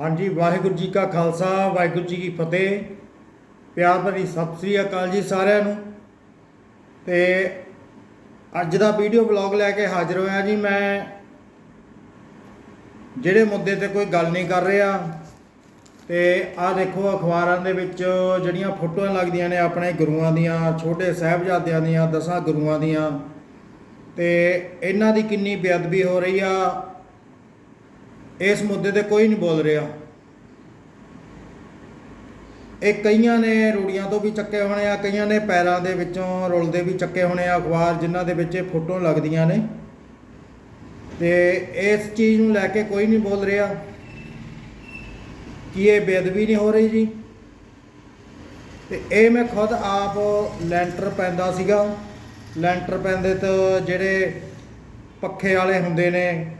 ਹਾਂਜੀ, ਵਾਹਿਗੁਰੂ ਜੀ ਕਾ ਖਾਲਸਾ, ਵਾਹਿਗੁਰੂ ਜੀ ਕੀ ਫਤਿਹ। ਪਿਆਰ ਭਰੀ ਸਤਿ ਸ੍ਰੀ ਅਕਾਲ ਜੀ ਸਾਰਿਆਂ ਨੂੰ। ਤੇ ਅੱਜ ਦਾ ਵੀਡੀਓ ਬਲੌਗ ਲੈ ਕੇ ਹਾਜ਼ਰ ਹੋਇਆ ਜੀ ਮੈਂ। ਜਿਹੜੇ ਮੁੱਦੇ ਤੇ ਕੋਈ ਗੱਲ ਨਹੀਂ ਕਰ ਰਿਹਾ। ਤੇ ਆਹ ਦੇਖੋ ਅਖਬਾਰਾਂ ਦੇ ਵਿੱਚ ਜਿਹੜੀਆਂ ਫੋਟੋਆਂ ਲੱਗਦੀਆਂ ਨੇ ਆਪਣੇ ਗੁਰੂਆਂ ਦੀਆਂ, ਛੋਟੇ ਸਾਹਿਬਜ਼ਾਦਿਆਂ ਦੀਆਂ, ਦਸਾਂ ਗੁਰੂਆਂ ਦੀਆਂ। ਤੇ ਇਹਨਾਂ ਦੀ ਕਿੰਨੀ ਬੇਅਦਬੀ ਹੋ ਰਹੀ ਆ। ਇਸ ਮੁੱਦੇ ਤੇ ਕੋਈ ਨਹੀਂ ਬੋਲ ਰਿਹਾ। ਇਹ ਕਈਆਂ ਨੇ ਰੂੜੀਆਂ ਤੋਂ ਵੀ ਚੱਕੇ ਹੋਣੇ ਆ, ਕਈਆਂ ਨੇ ਪੈਰਾਂ ਦੇ ਵਿੱਚੋਂ ਰੁਲਦੇ ਵੀ ਚੱਕੇ ਹੋਣੇ ਆ, ਅਖਬਾਰ ਜਿਨ੍ਹਾਂ ਦੇ ਵਿੱਚ ਇਹ ਫੋਟੋ ਲੱਗਦੀਆਂ ਨੇ। ਤੇ ਇਸ ਚੀਜ਼ ਨੂੰ ਲੈ ਕੇ ਕੋਈ ਨਹੀਂ ਬੋਲ ਰਿਹਾ। ਕਿ ਇਹ ਬੇਅਦਬੀ ਨਹੀਂ ਹੋ ਰਹੀ ਜੀ? ਤੇ ਇਹ ਮੈਂ ਖੁਦ ਆਪ ਲੈਂਟਰ ਪੈਂਦਾ ਸੀਗਾ। ਲੈਂਟਰ ਪੈਂਦੇ ਤੋਂ ਜਿਹੜੇ ਪੱਖੇ ਵਾਲੇ ਹੁੰਦੇ ਨੇ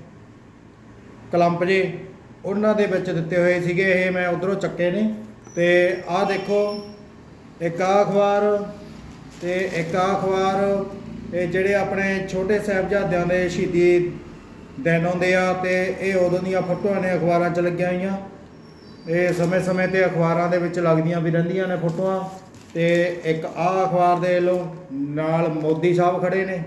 ਕਲੰਪ ਜੇ, ਉਹਨਾਂ ਦੇ ਵਿੱਚ ਦਿੱਤੇ ਹੋਏ ਸੀਗੇ, ਇਹ ਮੈਂ ਉਧਰੋਂ ਚੱਕੇ ਨੇ। ਤੇ ਆਹ ਦੇਖੋ, ਇੱਕ ਆਹ ਅਖਬਾਰ ਤੇ ਇੱਕ ਆਹ ਅਖਬਾਰ, ਇਹ ਜਿਹੜੇ ਆਪਣੇ ਛੋਟੇ ਸਾਹਿਬਜ਼ਾਦਿਆਂ ਦੇ ਸ਼ਹੀਦੀ ਦਿਨ ਆਉਂਦੇ ਆ, ਤੇ ਇਹ ਉਦੋਂ ਦੀਆਂ ਫੋਟੋਆਂ ਨੇ ਅਖਬਾਰਾਂ 'ਚ ਲੱਗੀਆਂ ਹੋਈਆਂ। ਇਹ ਸਮੇਂ-ਸਮੇਂ ਤੇ ਅਖਬਾਰਾਂ ਦੇ ਵਿੱਚ ਲੱਗਦੀਆਂ ਵੀ ਰਹਿੰਦੀਆਂ ਨੇ ਫੋਟੋਆਂ। ਤੇ ਇੱਕ ਆਹ ਅਖਬਾਰ ਦੇ ਲੋ ਨਾਲ ਮੋਦੀ ਸਾਹਿਬ ਖੜੇ ਨੇ।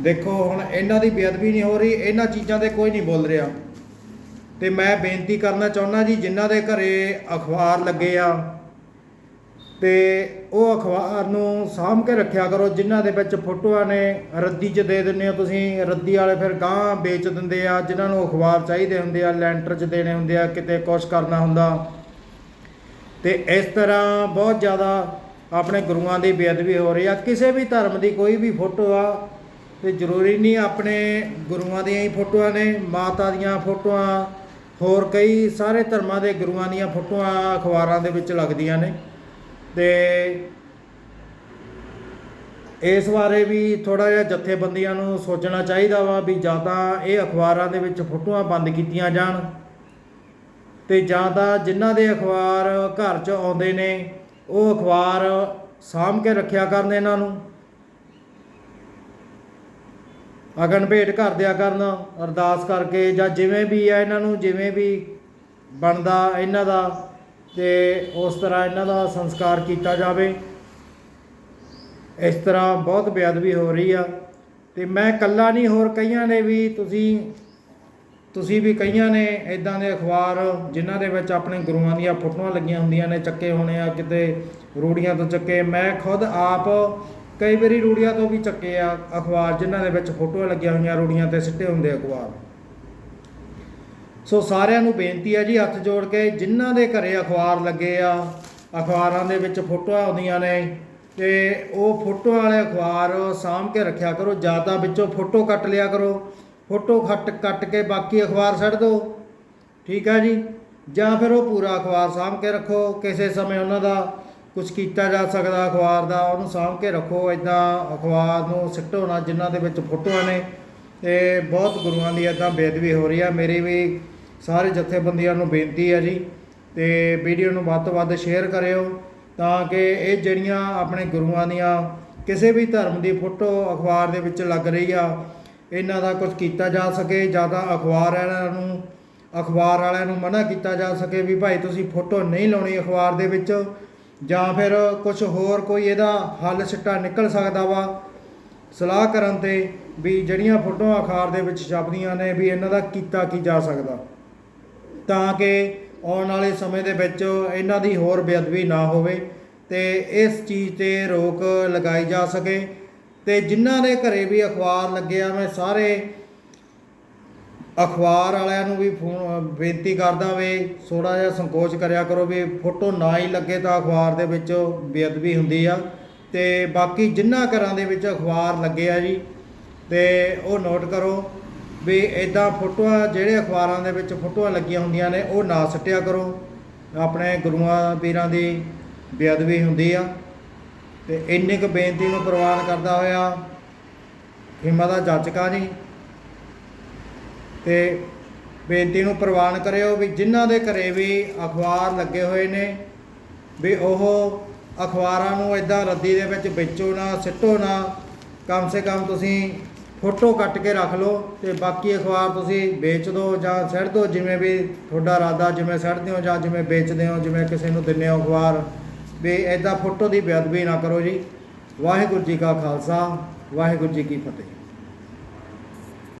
ਦੇਖੋ, ਹੁਣ ਇਹਨਾਂ ਦੀ ਬੇਅਦਬੀ ਨਹੀਂ ਹੋ ਰਹੀ, ਇਹਨਾਂ ਚੀਜ਼ਾਂ ਤੇ ਕੋਈ ਨਹੀਂ ਬੋਲ ਰਿਹਾ। ਤੇ ਮੈਂ ਬੇਨਤੀ ਕਰਨਾ ਚਾਹੁੰਦਾ ਜੀ, ਜਿਨ੍ਹਾਂ ਦੇ ਘਰੇ ਅਖਬਾਰ ਲੱਗੇ ਆ, ਤੇ ਉਹ ਅਖਬਾਰ ਨੂੰ ਸਾਂਭ ਕੇ ਰੱਖਿਆ ਕਰੋ, ਜਿਨ੍ਹਾਂ ਦੇ ਵਿੱਚ ਫੋਟੋਆਂ ਨੇ, ਰੱਦੀ 'ਚ ਦੇ ਦਿੰਦੇ ਹੋ ਤੁਸੀਂ, ਰੱਦੀ ਵਾਲੇ ਫਿਰ ਗਾਂ ਵੇਚ ਦਿੰਦੇ ਆ, ਜਿਨ੍ਹਾਂ ਨੂੰ ਅਖਬਾਰ ਚਾਹੀਦੇ ਹੁੰਦੇ ਆ, ਲੈਂਟਰ 'ਚ ਦੇਣੇ ਹੁੰਦੇ ਆ, ਕਿਤੇ ਕੁਛ ਕਰਨਾ ਹੁੰਦਾ। ਤੇ ਇਸ ਤਰ੍ਹਾਂ ਬਹੁਤ ਜ਼ਿਆਦਾ ਆਪਣੇ ਗੁਰੂਆਂ ਦੀ ਬੇਅਦਬੀ ਹੋ ਰਹੀ ਆ। ਕਿਸੇ ਵੀ ਧਰਮ ਦੀ ਕੋਈ ਵੀ ਫੋਟੋ ਆ ਤੇ ਜ਼ਰੂਰੀ ਨਹੀਂ ਆਪਣੇ ਗੁਰੂਆਂ ਦੀਆਂ ਹੀ ਫੋਟੋਆਂ ਨੇ, ਮਾਤਾ ਦੀਆਂ ਫੋਟੋਆਂ, ਹੋਰ ਕਈ ਸਾਰੇ ਧਰਮਾਂ ਦੇ ਗੁਰੂਆਂ ਦੀਆਂ ਫੋਟੋਆਂ ਅਖਬਾਰਾਂ ਦੇ ਵਿੱਚ ਲੱਗਦੀਆਂ ਨੇ। ਤੇ ਇਸ ਬਾਰੇ ਵੀ ਥੋੜਾ ਜਿਹਾ ਜਥੇਬੰਦੀਆਂ ਨੂੰ ਸੋਚਣਾ ਚਾਹੀਦਾ ਵਾ ਵੀ ਜਾਂ ਤਾਂ ਇਹ ਅਖਬਾਰਾਂ ਦੇ ਵਿੱਚ ਫੋਟੋਆਂ ਬੰਦ ਕੀਤੀਆਂ ਜਾਣ ਤੇ ਜਾਂ ਤਾਂ ਜਿਨ੍ਹਾਂ ਦੇ ਅਖਬਾਰ ਘਰ 'ਚ ਆਉਂਦੇ ਨੇ, ਉਹ ਅਖਬਾਰ ਸਾਂਭ ਕੇ ਰੱਖਿਆ ਕਰਨ ਇਹਨਾਂ ਨੂੰ। ਅਗਨ ਭੇਟ ਕਰ ਦਿਆ ਕਰਨ, ਅਰਦਾਸ ਕਰਕੇ ਜਾਂ ਜਿਵੇਂ ਵੀ ਆ ਇਹਨਾਂ ਨੂੰ, ਜਿਵੇਂ ਵੀ ਬਣਦਾ ਇਹਨਾਂ ਦਾ ਤੇ ਉਸ ਤਰ੍ਹਾਂ ਇਹਨਾਂ ਦਾ ਸੰਸਕਾਰ ਕੀਤਾ ਜਾਵੇ। ਇਸ ਤਰ੍ਹਾਂ ਬਹੁਤ ਬੇਅਦਬੀ ਹੋ ਰਹੀ ਆ ਤੇ ਮੈਂ ਇਕੱਲਾ ਨਹੀਂ, ਹੋਰ ਕਈਆਂ ਨੇ ਵੀ ਤੁਸੀਂ ਤੁਸੀਂ ਵੀ ਕਈਆਂ ਨੇ ਇਦਾਂ ਦੇ ਅਖਬਾਰ ਜਿਨ੍ਹਾਂ ਦੇ ਵਿੱਚ ਆਪਣੇ ਗੁਰੂਆਂ ਦੀਆਂ ਫੋਟੋਆਂ ਲੱਗੀਆਂ ਹੁੰਦੀਆਂ ਨੇ, ਚੱਕੇ ਹੋਣੇ ਆ, ਕਿਤੇ ਰੂੜੀਆਂ ਤੋਂ ਚੱਕੇ, ਮੈਂ ਖੁਦ ਆਪ ਕਈ ਵਾਰੀ ਰੂੜੀਆਂ ਤੋਂ ਵੀ ਚੱਕੇ ਆ ਅਖਬਾਰ, ਜਿਨ੍ਹਾਂ ਦੇ ਵਿੱਚ ਫੋਟੋਆਂ ਲੱਗੀਆਂ ਹੋਈਆਂ ਰੂੜੀਆਂ ਤੇ ਸਿੱਟੇ ਹੁੰਦੇ ਅਖਬਾਰ। ਸੋ ਸਾਰਿਆਂ ਨੂੰ ਬੇਨਤੀ ਹੈ ਜੀ, ਹੱਥ ਜੋੜ ਕੇ ਜਿਨ੍ਹਾਂ ਦੇ ਘਰੇ ਅਖਬਾਰ ਲੱਗੇ ਆ, ਅਖਬਾਰਾਂ ਦੇ ਵਿੱਚ ਫੋਟੋਆਂ ਆਉਂਦੀਆਂ ਨੇ, ਤੇ ਉਹ ਫੋਟੋਆਂ ਵਾਲੇ ਅਖਬਾਰ ਸਾਂਭ ਕੇ ਰੱਖਿਆ ਕਰੋ ਜ਼ਿਆਦਾ ਵਿੱਚੋਂ ਫੋਟੋ ਕੱਟ ਲਿਆ ਕਰੋ, ਫੋਟੋ ਖੱਟ ਕੱਟ ਕੇ ਬਾਕੀ ਅਖਬਾਰ ਛੱਡ ਦਿਓ, ਠੀਕ ਹੈ ਜੀ? ਜਾਂ ਫਿਰ ਉਹ ਪੂਰਾ ਅਖਬਾਰ ਸਾਂਭ ਕੇ ਰੱਖੋ, ਕਿਸੇ ਸਮੇਂ ਉਹਨਾਂ ਦਾ ਕੁਝ ਕੀਤਾ ਜਾ ਸਕਦਾ, ਅਖਬਾਰ ਦਾ ਉਹਨੂੰ ਸਾਂਭ ਕੇ ਰੱਖੋ ਇਦਾਂ ਅਖਬਾਰ ਨੂੰ ਸਿੱਟੋ ਨਾ, ਜਿਨ੍ਹਾਂ ਦੇ ਵਿੱਚ ਫੋਟੋਆਂ ਨੇ। ਤੇ ਬਹੁਤ ਗੁਰੂਆਂ ਦੀ ਇਦਾਂ ਬੇਅਦਬੀ ਹੋ ਰਹੀ ਆ। ਮੇਰੀ ਵੀ ਸਾਰੇ ਜਥੇਬੰਦੀਆਂ ਨੂੰ ਬੇਨਤੀ ਆ ਜੀ। ਤੇ ਵੀਡੀਓ ਨੂੰ ਵੱਧ ਤੋਂ ਵੱਧ ਸ਼ੇਅਰ ਕਰਿਓ, ਤਾਂ ਕਿ ਇਹ ਜਿਹੜੀਆਂ ਆਪਣੇ ਗੁਰੂਆਂ ਦੀਆਂ ਕਿਸੇ ਵੀ ਧਰਮ ਦੀ ਫੋਟੋ ਅਖਬਾਰ ਦੇ ਵਿੱਚ ਲੱਗ ਰਹੀ ਆ, ਇਹਨਾਂ ਦਾ ਕੁਝ ਕੀਤਾ ਜਾ ਸਕੇ, ਜ਼ਿਆਦਾ ਅਖਬਾਰ ਵਾਲਿਆਂ ਨੂੰ, ਅਖਬਾਰ ਵਾਲਿਆਂ ਨੂੰ ਮਨਾ ਕੀਤਾ ਜਾ ਸਕੇ ਵੀ ਭਾਈ ਤੁਸੀਂ ਫੋਟੋ ਨਹੀਂ ਲਾਉਣੀ ਅਖਬਾਰ ਦੇ ਵਿੱਚ। ਜਾਂ ਫਿਰ ਕੁਝ ਹੋਰ ਕੋਈ ਇਹਦਾ ਹੱਲ ਸਿੱਟਾ ਨਿਕਲ ਸਕਦਾ ਵਾ, ਸਲਾਹ ਕਰਨ ਤੇ ਵੀ ਜਿਹੜੀਆਂ ਫੋਟੋਆਂ ਅਖਬਾਰ ਦੇ ਵਿੱਚ ਛਪਦੀਆਂ ਨੇ ਵੀ ਇਹਨਾਂ ਦਾ ਕੀਤਾ ਕੀ ਜਾ ਸਕਦਾ। ਤਾਂ ਕਿ ਆਉਣ ਵਾਲੇ ਸਮੇਂ ਦੇ ਵਿੱਚ ਇਹਨਾਂ ਦੀ ਹੋਰ ਬੇਅਦਬੀ ਨਾ ਹੋਵੇ ਤੇ ਇਸ ਚੀਜ਼ ਤੇ ਰੋਕ ਲਗਾਈ ਜਾ ਸਕੇ। ਤੇ ਜਿਨ੍ਹਾਂ ਦੇ ਘਰੇ ਵੀ ਅਖਬਾਰ ਲੱਗਿਆ ਮੈਂ ਸਾਰੇ ਅਖਬਾਰ ਵਾਲਿਆਂ ਨੂੰ ਵੀ ਫੋਨ ਬੇਨਤੀ ਕਰਦਾ ਵੇ ਥੋੜਾ ਜਿਹਾ ਸੰਕੋਚ ਕਰਿਆ ਕਰੋ ਵੀ ਫੋਟੋ ਨਾ ਹੀ ਲੱਗੇ ਤਾਂ ਅਖਬਾਰ ਦੇ ਵਿੱਚ ਬੇਅਦਬੀ ਹੁੰਦੀ ਆ। ਤੇ ਬਾਕੀ ਜਿਨ੍ਹਾਂ ਘਰਾਂ ਦੇ ਵਿੱਚ ਅਖਬਾਰ ਲੱਗੇ ਆ ਜੀ, ਤੇ ਉਹ ਨੋਟ ਕਰੋ ਵੀ ਇਦਾਂ ਫੋਟੋਆਂ, ਜਿਹੜੇ ਅਖਬਾਰਾਂ ਦੇ ਵਿੱਚ ਫੋਟੋਆਂ ਲੱਗੀਆਂ ਹੁੰਦੀਆਂ ਨੇ, ਉਹ ਨਾ ਸੱਟਿਆ ਕਰੋ। ਆਪਣੇ ਗੁਰੂਆਂ, ਪੀਰਾਂ ਦੀ ਬੇਅਦਬੀ ਹੁੰਦੀ ਆ। ਤੇ ਇੰਨੀ ਕੁ ਬੇਨਤੀ ਨੂੰ ਪ੍ਰਵਾਨ ਕਰਦਾ ਹੋਇਆ ਹਿੰਮਤ ਦਾ ਜਾਚਕਾ ਜੀ। ਤੇ ਬੇਨਤੀ ਨੂੰ ਪ੍ਰਵਾਨ ਕਰਿਓ ਵੀ ਜਿਨ੍ਹਾਂ ਦੇ ਘਰੇ ਵੀ ਅਖਬਾਰ ਲੱਗੇ ਹੋਏ ਨੇ, ਵੀ ਉਹ ਅਖਬਾਰਾਂ ਨੂੰ ਇਦਾਂ ਰੱਦੀ ਦੇ ਵਿੱਚ ਵੇਚੋ ਨਾ, ਸਿੱਟੋ ਨਾ, ਕਮ ਸੇ ਕਮ ਤੁਸੀਂ ਫੋਟੋ ਕੱਟ ਕੇ ਰੱਖ ਲਓ ਤੇ ਬਾਕੀ ਅਖਬਾਰ ਤੁਸੀਂ ਵੇਚ ਦਿਓ ਜਾਂ ਸਿੱਟ ਦਿਓ ਜਿਵੇਂ ਵੀ ਤੁਹਾਡਾ ਇਰਾਦਾ, ਜਿਵੇਂ ਸੜਦੇ ਹੋ ਜਾਂ ਜਿਵੇਂ ਵੇਚਦੇ ਹੋ ਜਿਵੇਂ ਕਿਸੇ ਨੂੰ ਦਿੰਦੇ ਹੋ ਅਖਬਾਰ, ਵੀ ਐਦਾਂ ਫੋਟੋ ਦੀ ਬੇਅਦਬੀ ਨਾ ਕਰੋ ਜੀ। ਵਾਹਿਗੁਰੂ ਜੀ ਕਾ ਖਾਲਸਾ, ਵਾਹਿਗੁਰੂ ਜੀ ਕੀ ਫਤਿਹ।